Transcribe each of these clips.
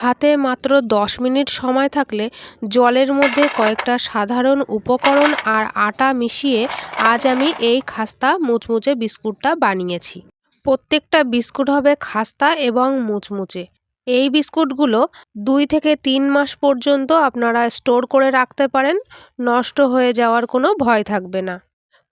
হাতে মাত্র দশ মিনিট সময় থাকলে জলের মধ্যে কয়েকটা সাধারণ উপকরণ আর আটা মিশিয়ে আজ আমি এই খাস্তা, মুচমুচে বিস্কুটটা বানিয়েছি। প্রত্যেকটা বিস্কুট হবে খাস্তা এবং মুচমুচে। এই বিস্কুটগুলো দুই থেকে তিন মাস পর্যন্ত আপনারা স্টোর করে রাখতে পারেন, নষ্ট হয়ে যাওয়ার কোনো ভয় থাকবে না।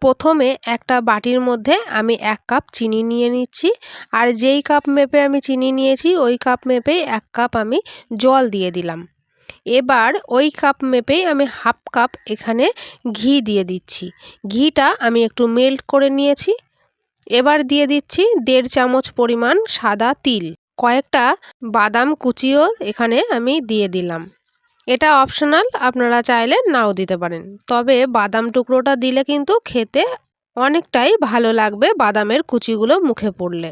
প্রথমে একটা বাটির মধ্যে আমি এক কাপ চিনি নিয়ে নিচ্ছি। আর যেই কাপ মেপে আমি চিনি নিয়েছি, ওই কাপ মেপেই এক কাপ আমি জল দিয়ে দিলাম। এবার ওই কাপ মেপেই আমি হাফ কাপ এখানে ঘি দিয়ে দিচ্ছি। ঘিটা আমি একটু মেল্ট করে নিয়েছি। এবার দিয়ে দিচ্ছি দেড় চামচ পরিমাণ সাদা তিল। কয়েকটা বাদাম কুচিও এখানে আমি দিয়ে দিলাম। এটা অপশনাল আপনারা চাইলে নাও দিতে পারেন। তবে বাদাম টুকরোটা দিলে কিন্তু খেতে অনেকটাই ভালো লাগবে বাদামের কুচিগুলো মুখে পড়লে।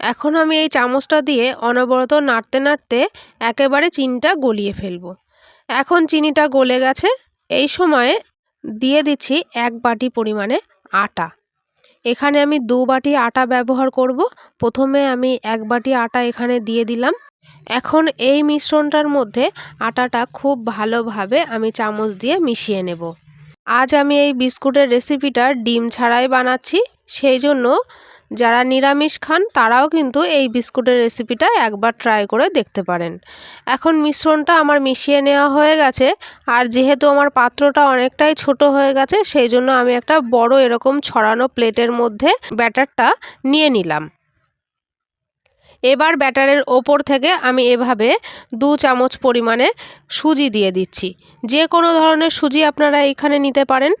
এখন আমি এই চামচটা দিয়ে অনবরত নাড়তে নাড়তে একেবারে চিনিটা গলিয়ে ফেলব। এখন চিনিটা গলে গেছে। এই সময়ে দিয়ে দিচ্ছি এক বাটি পরিমাণে আটা। এখানে আমি দু বাটি আটা ব্যবহার করব। প্রথমে আমি এক বাটি আটা এখানে দিয়ে দিলাম। এখন এই মিশ্রণটার মধ্যে আটাটা খুব ভালোভাবে আমি চামচ দিয়ে মিশিয়ে নেব। আজ আমি এই বিস্কুটের রেসিপিটা ডিম ছাড়াই বানাচ্ছি, সেই জন্য যারা নিরামিষ খান তারাও কিন্তু এই বিস্কুটের রেসিপিটা একবার ট্রাই করে দেখতে পারেন। এখন মিশ্রণটা আমার মিশিয়ে নেওয়া হয়ে গেছে, আর যেহেতু আমার পাত্রটা অনেকটাই ছোট হয়ে গেছে, সেই জন্য আমি একটা বড় এরকম ছড়ানো প্লেটের মধ্যে ব্যাটারটা নিয়ে নিলাম। এবার ব্যাটারের ওপর থেকে আমি এভাবে দু চামচ পরিমাণে সুজি দিয়ে দিচ্ছি। যে কোনো ধরনের সুজি আপনারা এখানে নিতে পারেন।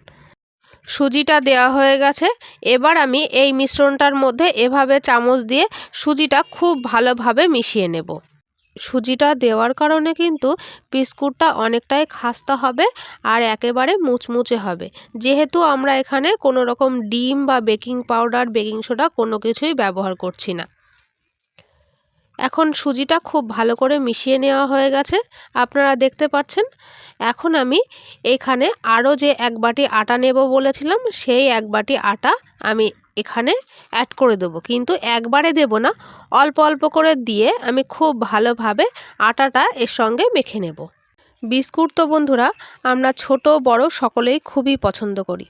সুজিটা দেওয়া হয়ে গেছে। এবার আমি এই মিশ্রণটার মধ্যে এভাবে চামচ দিয়ে সুজিটা খুব ভালোভাবে মিশিয়ে নেব। সুজিটা দেওয়ার কারণে কিন্তু বিস্কুটটা অনেকটাই খাস্তা হবে আর একেবারে মুচমুচে হবে। যেহেতু আমরা এখানে কোনো রকম ডিম বা বেকিং পাউডার, বেকিং সোডা কোনো কিছুই ব্যবহার করছি না। এখন সুজিটা খুব ভালো করে মিশিয়ে নেওয়া হয়ে গেছে। আপনারা দেখতে পাচ্ছেন, এখন আমি এখানে আরও যে এক বাটি আটা নেব বলেছিলাম, সেই এক বাটি আটা আমি এখানে অ্যাড করে দেবো। কিন্তু একবারে দেব না, অল্প অল্প করে দিয়ে আমি খুব ভালোভাবে আটাটা এর সঙ্গে মেখে নেব। বিস্কুট তো বন্ধুরা, আমরা ছোট, বড় সকলেই খুবই পছন্দ করি।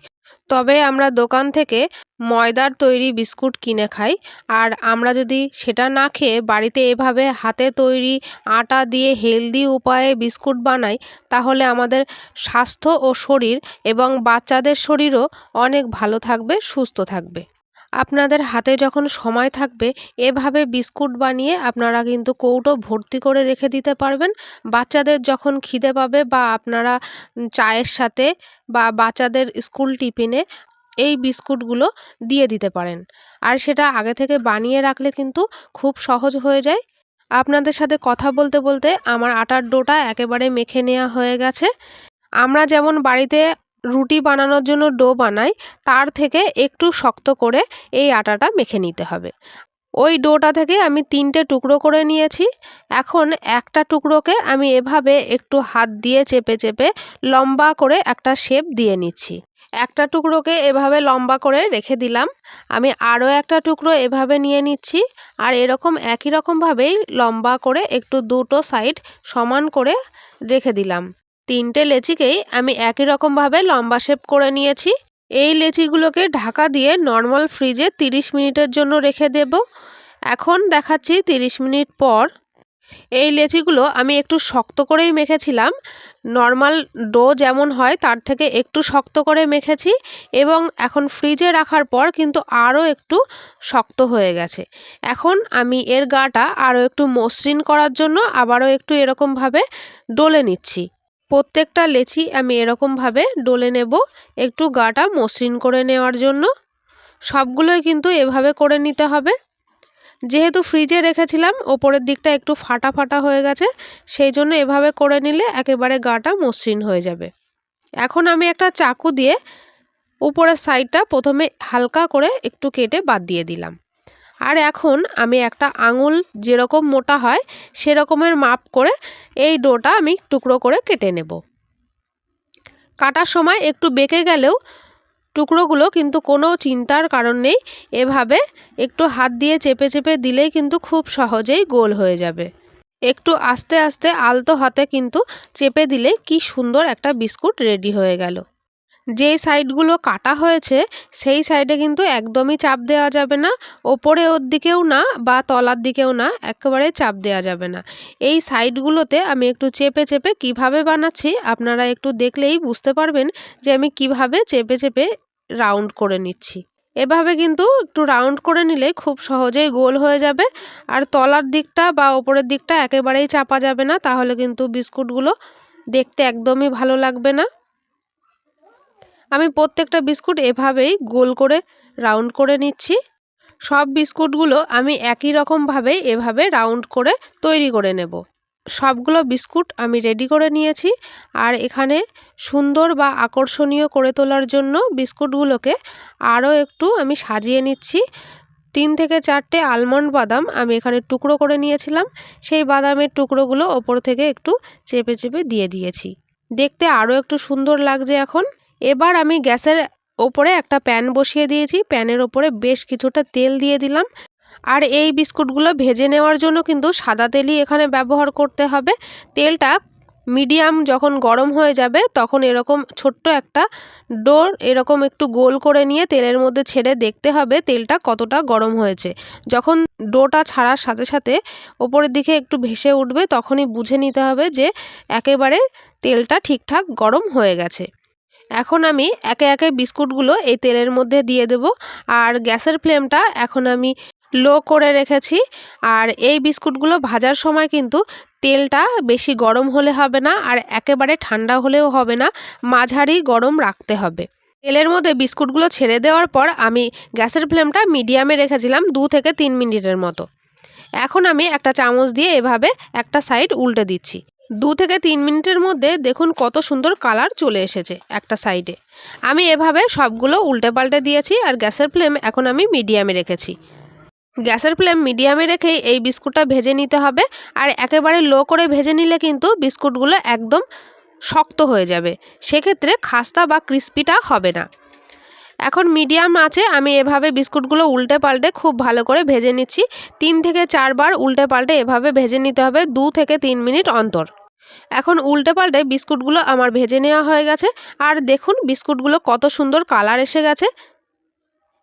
তবে আমরা দোকান থেকে ময়দার তৈরি বিস্কুট কিনে খাই। আর আমরা যদি সেটা না খেয়ে বাড়িতে এভাবে হাতে তৈরি আটা দিয়ে হেলদি উপায়ে বিস্কুট বানাই, তাহলে আমাদের স্বাস্থ্য ও শরীর এবং বাচ্চাদের শরীরও অনেক ভালো থাকবে, সুস্থ থাকবে। আপনাদের হাতে যখন সময় থাকবে, এভাবে বিস্কুট বানিয়ে আপনারা কিন্তু কৌটো ভর্তি করে রেখে দিতে পারবেন। বাচ্চাদের যখন খিদে পাবে বা আপনারা চায়ের সাথে বা বাচ্চাদের স্কুল টিফিনে এই বিস্কুটগুলো দিয়ে দিতে পারেন। আর সেটা আগে থেকে বানিয়ে রাখলে কিন্তু খুব সহজ হয়ে যায়। আপনাদের সাথে কথা বলতে বলতে আমার আটার ডোটা একেবারে মেখে নেওয়া হয়ে গেছে। আমরা যেমন বাড়িতে রুটি বানানোর জন্য ডো বানাই, তার থেকে একটু শক্ত করে এই আটাটা মেখে নিতে হবে। ওই ডোটা থেকে আমি তিনটে টুকরো করে নিয়েছি। এখন একটা টুকরোকে আমি এভাবে একটু হাত দিয়ে চেপে চেপে লম্বা করে একটা শেপ দিয়ে নিচ্ছি। একটা টুকরোকে এভাবে লম্বা করে রেখে দিলাম। আমি আরও একটা টুকরো এভাবে নিয়ে নিচ্ছি আর এরকম একই রকমভাবেই লম্বা করে একটু দুটো সাইড সমান করে রেখে দিলাম। তিনটে লেচিকেই আমি একই রকমভাবে লম্বা শেপ করে নিয়েছি। এই লেচিগুলোকে ঢাকা দিয়ে নর্মাল ফ্রিজে তিরিশ মিনিটের জন্য রেখে দেব। এখন দেখাচ্ছি তিরিশ মিনিট পর। এই লেচিগুলো আমি একটু শক্ত করেই মেখেছিলাম। নর্মাল ডো যেমন হয় তার থেকে একটু শক্ত করে মেখেছি এবং এখন ফ্রিজে রাখার পর কিন্তু আরও একটু শক্ত হয়ে গেছে। এখন আমি এর গাটা আরও একটু মসৃণ করার জন্য আবারও একটু এরকমভাবে ডলে নিচ্ছি। প্রত্যেকটা লেচি আমি এরকমভাবে ডলে নেব, একটু গাটা মসৃণ করে নেওয়ার জন্য। সবগুলোই কিন্তু এভাবে করে নিতে হবে। যেহেতু ফ্রিজে রেখেছিলাম, ওপরের দিকটা একটু ফাটা ফাটা হয়ে গেছে, সেই জন্য এভাবে করে নিলে একেবারে গাটা মসৃণ হয়ে যাবে। এখন আমি একটা চাকু দিয়ে উপরের সাইডটা প্রথমে হালকা করে একটু কেটে বাদ দিয়ে দিলাম। আর এখন আমি একটা আঙুল যেরকম মোটা হয়, সেরকমের মাপ করে এই ডোটা আমি টুকরো করে কেটে নেব। কাটার সময় একটু বেঁকে গেলেও টুকরোগুলো কিন্তু কোনো চিন্তার কারণ নেই, এভাবে একটু হাত দিয়ে চেপে চেপে দিলেই কিন্তু খুব সহজেই গোল হয়ে যাবে। একটু আস্তে আস্তে আলতো হাতে কিন্তু চেপে দিলে কি সুন্দর একটা বিস্কুট রেডি হয়ে গেল। যেই সাইডগুলো কাটা হয়েছে, সেই সাইডে কিন্তু একদমই চাপ দেওয়া যাবে না। ওপরে ওর দিকেও না বা তলার দিকেও না একেবারে চাপ দেওয়া যাবে না। এই সাইডগুলোতে আমি একটু চেপে চেপে কীভাবে বানাচ্ছি আপনারা একটু দেখলেই বুঝতে পারবেন যে আমি কীভাবে চেপে চেপে রাউন্ড করে নিচ্ছি। এভাবে কিন্তু একটু রাউন্ড করে নিলে খুব সহজেই গোল হয়ে যাবে। আর তলার দিকটা বা ওপরের দিকটা একেবারেই চাপা যাবে না, তাহলে কিন্তু বিস্কুটগুলো দেখতে একদমই ভালো লাগবে না। আমি প্রত্যেকটা বিস্কুট এভাবেই গোল করে, রাউন্ড করে নিচ্ছি। সব বিস্কুটগুলো আমি একই রকমভাবে এভাবে রাউন্ড করে তৈরি করে নেব। সবগুলো বিস্কুট আমি রেডি করে নিয়েছি আর এখানে সুন্দর বা আকর্ষণীয় করে তোলার জন্য বিস্কুটগুলোকে আরও একটু আমি সাজিয়ে নিচ্ছি। তিন থেকে চারটে আলমন্ড বাদাম আমি এখানে টুকরো করে নিয়েছিলাম। সেই বাদামের টুকরোগুলো ওপর থেকে একটু চেপে চেপে দিয়ে দিয়েছি। দেখতে আরও একটু সুন্দর লাগছে এখন। এবার আমি গ্যাসের ওপরে একটা প্যান বসিয়ে দিয়েছি। প্যানের ওপরে বেশ কিছুটা তেল দিয়ে দিলাম। আর এই বিস্কুটগুলো ভেজে নেওয়ার জন্য কিন্তু সাদা তেলই এখানে ব্যবহার করতে হবে। তেলটা মিডিয়াম যখন গরম হয়ে যাবে তখন এরকম ছোট্ট একটা ডোর এরকম একটু গোল করে নিয়ে তেলের মধ্যে ছেড়ে দেখতে হবে তেলটা কতটা গরম হয়েছে। যখন ডোটা ছাড়ার সাথে সাথে ওপরের দিকে একটু ভেসে উঠবে তখনই বুঝে নিতে হবে যে একেবারে তেলটা ঠিকঠাক গরম হয়ে গেছে। এখন আমি একে একে বিস্কুটগুলো এই তেলের মধ্যে দিয়ে দেব। আর গ্যাসের ফ্লেমটা এখন আমি লো করে রেখেছি। আর এই বিস্কুটগুলো ভাজার সময় কিন্তু তেলটা বেশি গরম হলে হবে না আর একেবারে ঠান্ডা হলেও হবে না, মাঝারি গরম রাখতে হবে। তেলের মধ্যে বিস্কুটগুলো ছেড়ে দেওয়ার পর আমি গ্যাসের ফ্লেমটা মিডিয়ামে রেখেছিলাম দু থেকে তিন মিনিটের মতো। এখন আমি একটা চামচ দিয়ে এভাবে একটা সাইড উল্টে দিচ্ছি। দু থেকে তিন মিনিটের মধ্যে দেখুন কত সুন্দর কালার চলে এসেছে একটা সাইডে। আমি এভাবে সবগুলো উল্টে পাল্টে দিয়েছি আর গ্যাসের ফ্লেম এখন আমি মিডিয়ামে রেখেছি। গ্যাসের ফ্লেম মিডিয়ামে রেখেই এই বিস্কুটটা ভেজে নিতে হবে আর একেবারে লো করে ভেজে নিলে কিন্তু বিস্কুটগুলো একদম শক্ত হয়ে যাবে। সেক্ষেত্রে খাস্তা বা ক্রিস্পিটা হবে না। এখন মিডিয়াম আছে, আমি এভাবে বিস্কুটগুলো উল্টে পাল্টে খুব ভালো করে ভেজে নিচ্ছি। তিন থেকে চারবার উল্টে পাল্টে এভাবে ভেজে নিতে হবে দু থেকে তিন মিনিট অন্তর। এখন উল্টে পাল্টে বিস্কুটগুলো আমার ভেজে নেওয়া হয়ে গেছে। আর দেখুন বিস্কুটগুলো কত সুন্দর কালার এসে গেছে।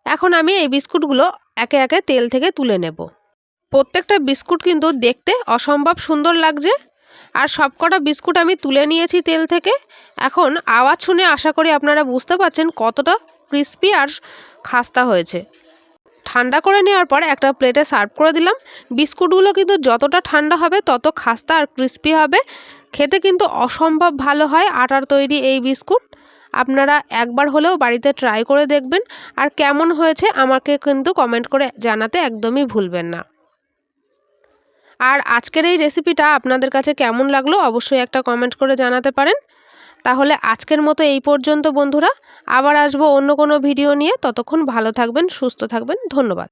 এখন আমি এই বিস্কুটগুলো একে একে তেল থেকে তুলে নেব। প্রত্যেকটা বিস্কুট কিন্তু দেখতে অসম্ভব সুন্দর লাগছে। আর সবকটা বিস্কুট আমি তুলে নিয়েছি তেল থেকে। এখন আওয়াজ শুনে আশা করি আপনারা বুঝতে পারছেন কতটা ক্রিস্পি আর খাস্তা হয়েছে। ঠান্ডা করে নেওয়ার পর একটা প্লেটে সার্ভ করে দিলাম। বিস্কুটগুলো কিন্তু যতটা ঠান্ডা হবে তত খাস্তা আর ক্রিস্পি হবে। খেতে কিন্তু অসম্ভব ভালো হয় আটার তৈরি এই বিস্কুট। আপনারা একবার হলেও বাড়িতে ট্রাই করে দেখবেন। আর কেমন হয়েছে আমাকে কিন্তু কমেন্ট করে জানাতে একদমই ভুলবেন না। আর আজকের এই রেসিপিটা আপনাদের কাছে কেমন লাগল অবশ্যই একটা কমেন্ট করে জানাতে পারেন। তাহলে আজকের মতো এই পর্যন্ত বন্ধুরা। আবার আসব অন্য কোনো ভিডিও নিয়ে। ততক্ষণ ভালো থাকবেন, সুস্থ থাকবেন। ধন্যবাদ।